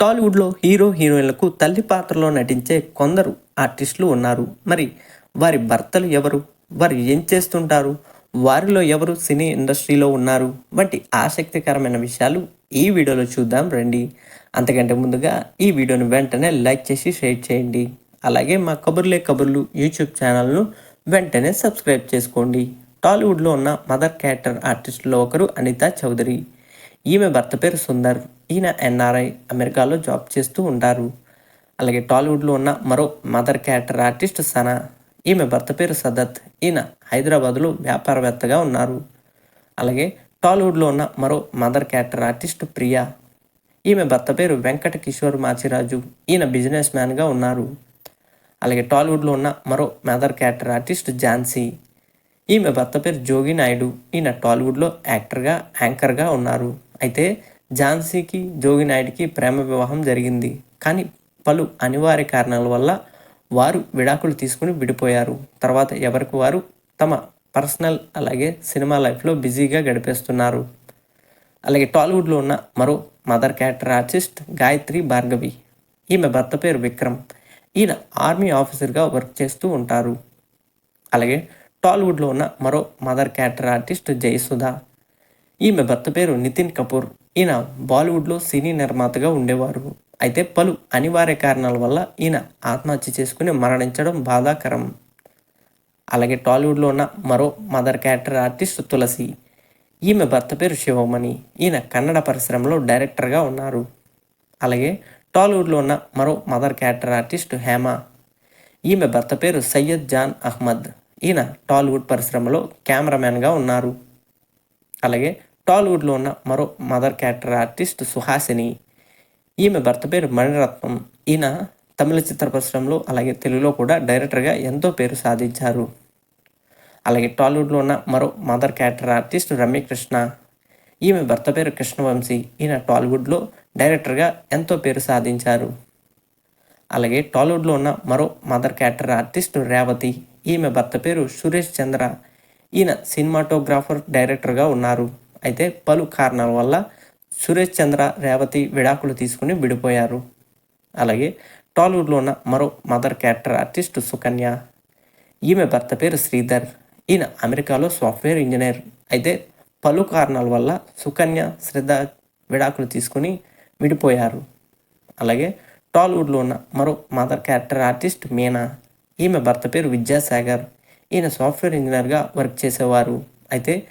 టాలీవుడ్లో హీరో హీరోయిన్లకు తల్లి పాత్రలో నటించే కొందరు ఆర్టిస్టులు ఉన్నారు. మరి వారి భర్తలు ఎవరు? వారు ఏం చేస్తుంటారు? వారిలో ఎవరు సినీ ఇండస్ట్రీలో ఉన్నారు? వంటి ఆసక్తికరమైన విషయాలు ఈ వీడియోలో చూద్దాం రండి. అంతకంటే ముందుగా ఈ వీడియోని వెంటనే లైక్ చేసి షేర్ చేయండి. అలాగే మా కబుర్లే కబుర్లు యూట్యూబ్ ఛానల్ను వెంటనే సబ్స్క్రైబ్ చేసుకోండి. టాలీవుడ్లో ఉన్న మదర్ క్యారెక్టర్ ఆర్టిస్టులో ఒకరు అనితా చౌదరి. ఈమె భర్త పేరు సుందర్. ఈయన ఎన్ఆర్ఐ అమెరికాలో జాబ్ చేస్తూ ఉంటారు. అలాగే టాలీవుడ్లో ఉన్న మరో మదర్ క్యారెక్టర్ ఆర్టిస్ట్ సనా ఈమె భర్త పేరు సదత్ ఈయన హైదరాబాద్లో వ్యాపారవేత్తగా ఉన్నారు. అలాగే టాలీవుడ్లో ఉన్న మరో మదర్ క్యారెక్టర్ ఆర్టిస్ట్ ప్రియా ఈమె భర్త పేరు వెంకట కిషోర్ మాచిరాజు ఈయన బిజినెస్ మ్యాన్గా ఉన్నారు. అలాగే టాలీవుడ్లో ఉన్న మరో మదర్ క్యారెక్టర్ ఆర్టిస్ట్ ఝాన్సీ ఈమె భర్త పేరు జోగి నాయుడు ఈయన టాలీవుడ్లో యాక్టర్గా యాంకర్గా ఉన్నారు. అయితే ఝాన్సీకి జోగి నాయుడికి ప్రేమ వివాహం జరిగింది. కానీ పలు అనివార్య కారణాల వల్ల వారు విడాకులు తీసుకుని విడిపోయారు. తర్వాత ఎవరికి వారు తమ పర్సనల్ అలాగే సినిమా లైఫ్లో బిజీగా గడిపేస్తున్నారు. అలాగే టాలీవుడ్లో ఉన్న మరో mother character artist Gayatri Bhargavi. ఈమె భర్త పేరు విక్రమ్. ఈయన ఆర్మీ ఆఫీసర్గా వర్క్ చేస్తూ ఉంటారు. అలాగే టాలీవుడ్లో ఉన్న మరో మదర్ క్యారెక్టర్ ఆర్టిస్ట్ జయసుధ. ఈమె భర్త పేరు నితిన్ కపూర్. ఈయన బాలీవుడ్లో సినీ నిర్మాతగా ఉండేవారు. అయితే పలు అనివార్య కారణాల వల్ల ఈయన ఆత్మహత్య చేసుకుని మరణించడం బాధాకరం. అలాగే టాలీవుడ్లో ఉన్న మరో మదర్ క్యారెక్టర్ ఆర్టిస్ట్ తులసి. ఈమె భర్త పేరు శివమణి. ఈయన కన్నడ పరిశ్రమలో డైరెక్టర్గా ఉన్నారు. అలాగే టాలీవుడ్లో ఉన్న మరో మదర్ క్యారెక్టర్ ఆర్టిస్ట్ హేమ. ఈమె భర్త పేరు సయ్యద్ జాన్ అహ్మద్. ఈయన టాలీవుడ్ పరిశ్రమలో కెమెరామ్యాన్గా ఉన్నారు. అలాగే టాలీవుడ్లో ఉన్న మరో మదర్ క్యారెక్టర్ ఆర్టిస్ట్ సుహాసిని. ఈమె భర్త పేరు మణిరత్నం. ఈయన తమిళ చిత్ర పరిశ్రమలో అలాగే తెలుగులో కూడా డైరెక్టర్గా ఎంతో పేరు సాధించారు. అలాగే టాలీవుడ్లో ఉన్న మరో మదర్ క్యారెక్టర్ ఆర్టిస్ట్ రమ్యకృష్ణ. ఈమె భర్త పేరు కృష్ణవంశీ. ఈయన టాలీవుడ్లో డైరెక్టర్గా ఎంతో పేరు సాధించారు. అలాగే టాలీవుడ్లో ఉన్న మరో మదర్ క్యారెక్టర్ ఆర్టిస్ట్ రేవతి. ఈమె భర్త పేరు సురేష్ చంద్ర. ఈయన సినిమాటోగ్రాఫర్ డైరెక్టర్గా ఉన్నారు. అయితే పలు కారణాల వల్ల సురేష్ చంద్ర రేవతి విడాకులు తీసుకుని విడిపోయారు. అలాగే టాలీవుడ్లో ఉన్న మరో మదర్ క్యారెక్టర్ ఆర్టిస్ట్ సుకన్య. ఈమె భర్త పేరు శ్రీధర్. ఈయన అమెరికాలో సాఫ్ట్వేర్ ఇంజనీర్. అయితే పలు కారణాల వల్ల సుకన్య శ్రద్ధ విడాకులు తీసుకుని విడిపోయారు. అలాగే టాలీవుడ్లో ఉన్న మరో మదర్ క్యారెక్టర్ ఆర్టిస్ట్ మీనా. ఈమె భర్త పేరు విద్యాసాగర్. ఈయన సాఫ్ట్వేర్ ఇంజనీర్గా వర్క్ చేసేవారు. అయితే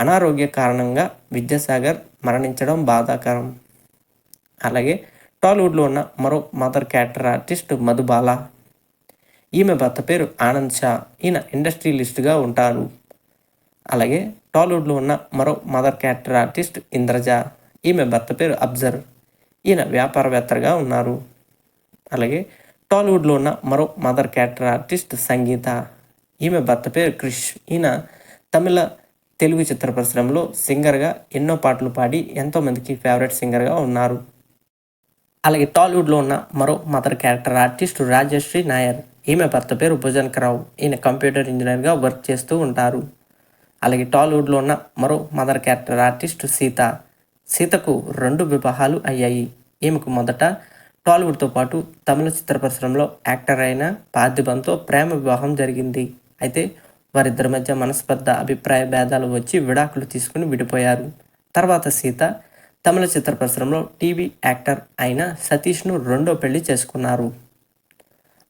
అనారోగ్య కారణంగా విద్యాసాగర్ మరణించడం బాధాకరం. అలాగే టాలీవుడ్లో ఉన్న మరో మదర్ క్యారెక్టర్ ఆర్టిస్ట్ మధుబాల ఈమె భర్త పేరు ఆనంద్ షా. ఈయన ఇండస్ట్రియలిస్ట్గా ఉంటారు. అలాగే టాలీవుడ్లో ఉన్న మరో మదర్ క్యారెక్టర్ ఆర్టిస్ట్ ఇంద్రజ. ఈమె భర్త పేరు అబ్జర్. ఈయన వ్యాపారవేత్తగా ఉన్నారు. అలాగే టాలీవుడ్లో ఉన్న మరో మదర్ క్యారెక్టర్ ఆర్టిస్ట్ సంగీత. ఈమె భర్త పేరు క్రిష్. ఈయన తమిళ తెలుగు చిత్ర పరిశ్రమలో సింగర్గా ఎన్నో పాటలు పాడి ఎంతోమందికి ఫేవరెట్ సింగర్గా ఉన్నారు. అలాగే టాలీవుడ్లో ఉన్న మరో mother character artist Rajashree Nair. ఈమె భర్త పేరు భుజన్కరావు ఈయన కంప్యూటర్ ఇంజనీర్గా వర్క్ చేస్తూ ఉంటారు. అలాగే టాలీవుడ్లో ఉన్న మరో మదర్ క్యారెక్టర్ ఆర్టిస్ట్ సీత. సీతకు రెండు వివాహాలు అయ్యాయి. ఈమెకు మొదట టాలీవుడ్తో పాటు తమిళ చిత్ర పరిశ్రమలో యాక్టర్ అయిన పార్థిబంతో ప్రేమ వివాహం జరిగింది. అయితే వారిద్దరి మధ్య మనస్పర్ధ అభిప్రాయ భేదాలు వచ్చి విడాకులు తీసుకుని విడిపోయారు. తర్వాత సీత తమిళ చిత్ర పరిశ్రమలో టీవీ యాక్టర్ అయిన సతీష్ను రెండో పెళ్ళి చేసుకున్నారు.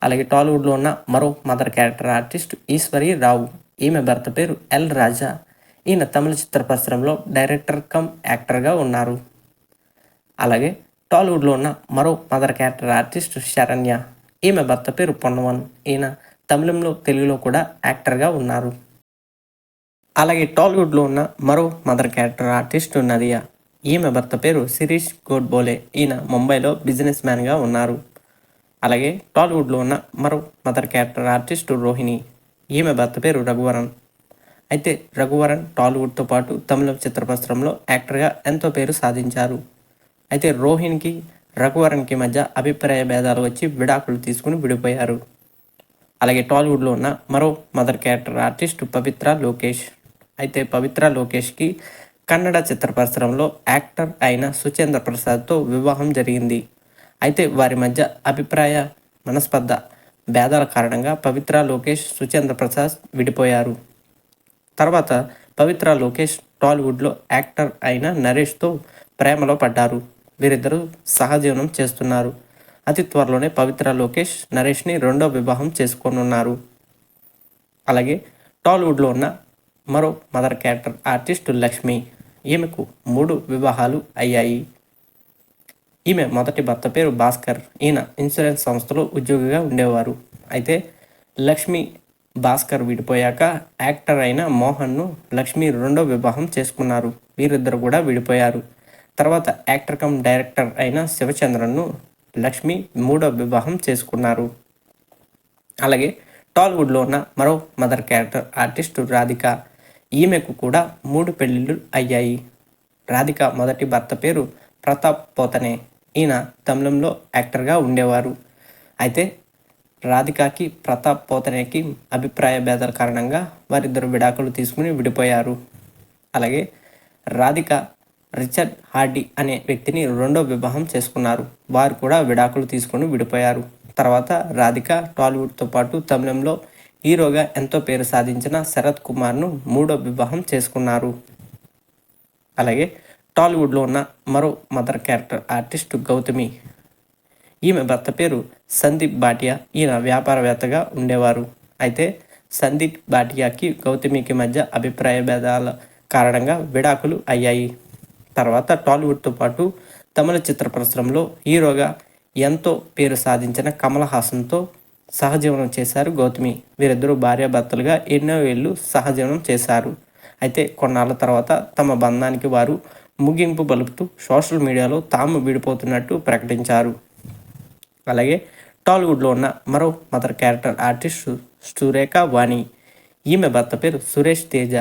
అలాగే టాలీవుడ్లో ఉన్న మరో mother character artist Eswari Rao. ఈమె భర్త పేరు ఎల్ రాజా. ఈయన తమిళ చిత్ర పరిశ్రమలో డైరెక్టర్ కమ్ యాక్టర్గా ఉన్నారు. అలాగే టాలీవుడ్లో ఉన్న మరో మదర్ క్యారెక్టర్ ఆర్టిస్ట్ శరణ్య. ఈమె భర్త పేరు పొన్నవన్. ఈయన తమిళంలో తెలుగులో కూడా యాక్టర్గా ఉన్నారు. అలాగే టాలీవుడ్లో ఉన్న మరో మదర్ క్యారెక్టర్ ఆర్టిస్ట్ నదియా. ఈమె భర్త పేరు శిరీష్ గోడ్బోలే. ఈయన ముంబైలో బిజినెస్ మ్యాన్గా ఉన్నారు. అలాగే టాలీవుడ్లో ఉన్న మరో మదర్ క్యారెక్టర్ ఆర్టిస్టు రోహిణి. ఈమె భర్త పేరు రఘువరన్. అయితే రఘువరన్ టాలీవుడ్తో పాటు తమిళ చిత్రపత్రంలో యాక్టర్గా ఎంతో పేరు సాధించారు. అయితే రోహిణికి రఘువరన్కి మధ్య అభిప్రాయ భేదాలు వచ్చి విడాకులు తీసుకుని విడిపోయారు. అలాగే టాలీవుడ్లో ఉన్న మరో mother character artist Pavitra Lokesh. అయితే పవిత్ర లోకేష్కి కన్నడ చిత్ర పరిశ్రమలో యాక్టర్ అయిన సుచేంద్ర ప్రసాద్తో వివాహం జరిగింది. అయితే వారి మధ్య అభిప్రాయ మనస్పర్ధ భేదాల కారణంగా పవిత్ర లోకేష్ సుచేంద్ర ప్రసాద్ విడిపోయారు. తర్వాత పవిత్ర లోకేష్ టాలీవుడ్లో యాక్టర్ అయిన నరేష్తో ప్రేమలో పడ్డారు. వీరిద్దరూ సహజీవనం చేస్తున్నారు. అతి త్వరలోనే పవిత్ర లోకేష్ నరేష్ని రెండో వివాహం చేసుకోనున్నారు. అలాగే టాలీవుడ్లో ఉన్న మరో మదర్ క్యారెక్టర్ ఆర్టిస్ట్ లక్ష్మి ఈమెకు మూడు వివాహాలు అయ్యాయి. ఈమె మొదటి భర్త పేరు భాస్కర్ ఈయన ఇన్సూరెన్స్ సంస్థలో ఉద్యోగిగా ఉండేవారు. అయితే లక్ష్మి భాస్కర్ విడిపోయాక యాక్టర్ అయిన మోహన్ను లక్ష్మి రెండో వివాహం చేసుకున్నారు. వీరిద్దరు కూడా విడిపోయారు. తర్వాత యాక్టర్ కమ్ డైరెక్టర్ అయిన శివచంద్రన్ను లక్ష్మి మూడో వివాహం చేసుకున్నారు. అలాగే టాలీవుడ్లో ఉన్న మరో మదర్ క్యారెక్టర్ ఆర్టిస్ట్ రాధిక. ఈమెకు కూడా మూడు పెళ్ళిళ్ళు అయ్యాయి. రాధిక మొదటి భర్త పేరు ప్రతాప్ పోతనే. ఈయన తమిళంలో యాక్టర్గా ఉండేవారు. అయితే రాధికకి ప్రతాప్ పోతనేకి అభిప్రాయ భేదాల కారణంగా వారిద్దరు విడాకులు తీసుకుని విడిపోయారు. అలాగే రాధిక రిచర్డ్ హార్డీ అనే వ్యక్తిని రెండో వివాహం చేసుకున్నారు. వారు కూడా విడాకులు తీసుకొని విడిపోయారు. తర్వాత రాధిక టాలీవుడ్తో పాటు తమిళంలో హీరోగా ఎంతో పేరు సాధించిన శరత్ కుమార్ను మూడో వివాహం చేసుకున్నారు. అలాగే టాలీవుడ్లో ఉన్న మరో మదర్ క్యారెక్టర్ ఆర్టిస్ట్ గౌతమి. ఈమె భర్త పేరు సందీప్ భాటియా. ఈయన వ్యాపారవేత్తగా ఉండేవారు. అయితే సందీప్ భాటియాకి గౌతమికి మధ్య అభిప్రాయ భేదాల కారణంగా విడాకులు అయ్యాయి. తర్వాత టాలీవుడ్తో పాటు తమిళ చిత్ర పరిశ్రమలో హీరోగా ఎంతో పేరు సాధించిన కమల్ హాసన్తో సహజీవనం చేశారు గౌతమి. వీరిద్దరూ భార్యాభర్తలుగా ఎన్నో ఏళ్ళు సహజీవనం చేశారు. అయితే కొన్నాళ్ళ తర్వాత తమ బంధానికి వారు ముగింపు బలుపుతూ సోషల్ మీడియాలో తాము విడిపోతున్నట్టు ప్రకటించారు. అలాగే టాలీవుడ్లో ఉన్న మరో mother character artist Surekha Vani. ఈమె భర్త పేరు సురేష్ తేజ.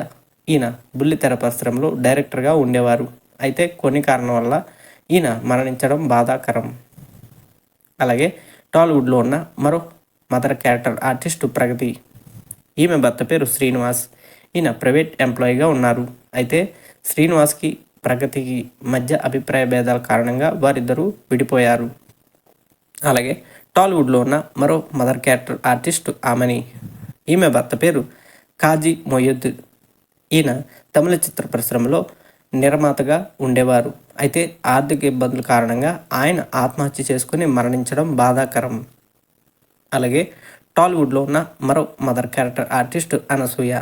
ఈయన బుల్లితెర పరిశ్రమలో డైరెక్టర్గా ఉండేవారు. అయితే కొన్ని కారణం వల్ల ఈయన మరణించడం బాధాకరం. అలాగే టాలీవుడ్లో ఉన్న మరో మదర్ క్యారెక్టర్ ఆర్టిస్ట్ ప్రగతి. ఈమె భర్త పేరు శ్రీనివాస్. ఈయన ప్రైవేట్ ఎంప్లాయీగా ఉన్నారు. అయితే శ్రీనివాస్కి ప్రగతికి మధ్య అభిప్రాయ భేదాల కారణంగా వారిద్దరూ విడిపోయారు. అలాగే టాలీవుడ్లో ఉన్న మరో మదర్ క్యారెక్టర్ ఆర్టిస్ట్ ఆమెని. ఈమె భర్త పేరు కాజీ మొయ్యద్ ఈయన తమిళ చిత్ర పరిశ్రమలో నిర్మాతగా ఉండేవారు. అయితే ఆర్థిక ఇబ్బందుల కారణంగా ఆయన ఆత్మహత్య చేసుకుని మరణించడం బాధాకరం. అలాగే టాలీవుడ్లో ఉన్న మరో మదర్ క్యారెక్టర్ ఆర్టిస్ట్ అనసూయ.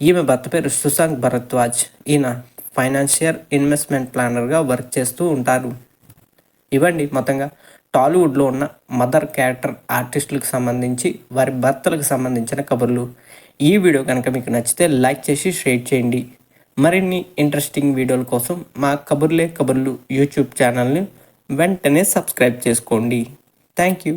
ఈమె భర్త పేరు సుశాంత్ భరద్వాజ్. ఈయన ఫైనాన్షియల్ ఇన్వెస్ట్మెంట్ ప్లానర్గా వర్క్ చేస్తూ ఉంటారు. ఇవ్వండి మొత్తంగా టాలీవుడ్లో ఉన్న మదర్ క్యారెక్టర్ ఆర్టిస్టులకు సంబంధించి వారి భర్తలకు సంబంధించిన కబుర్లు. ఈ వీడియో కనుక మీకు నచ్చితే లైక్ చేసి షేర్ చేయండి. మరిన్ని ఇంట్రెస్టింగ్ వీడియోల కోసం మా కబుర్లే కబుర్లు యూట్యూబ్ ఛానల్ని వెంటనే సబ్స్క్రైబ్ చేసుకోండి. Thank you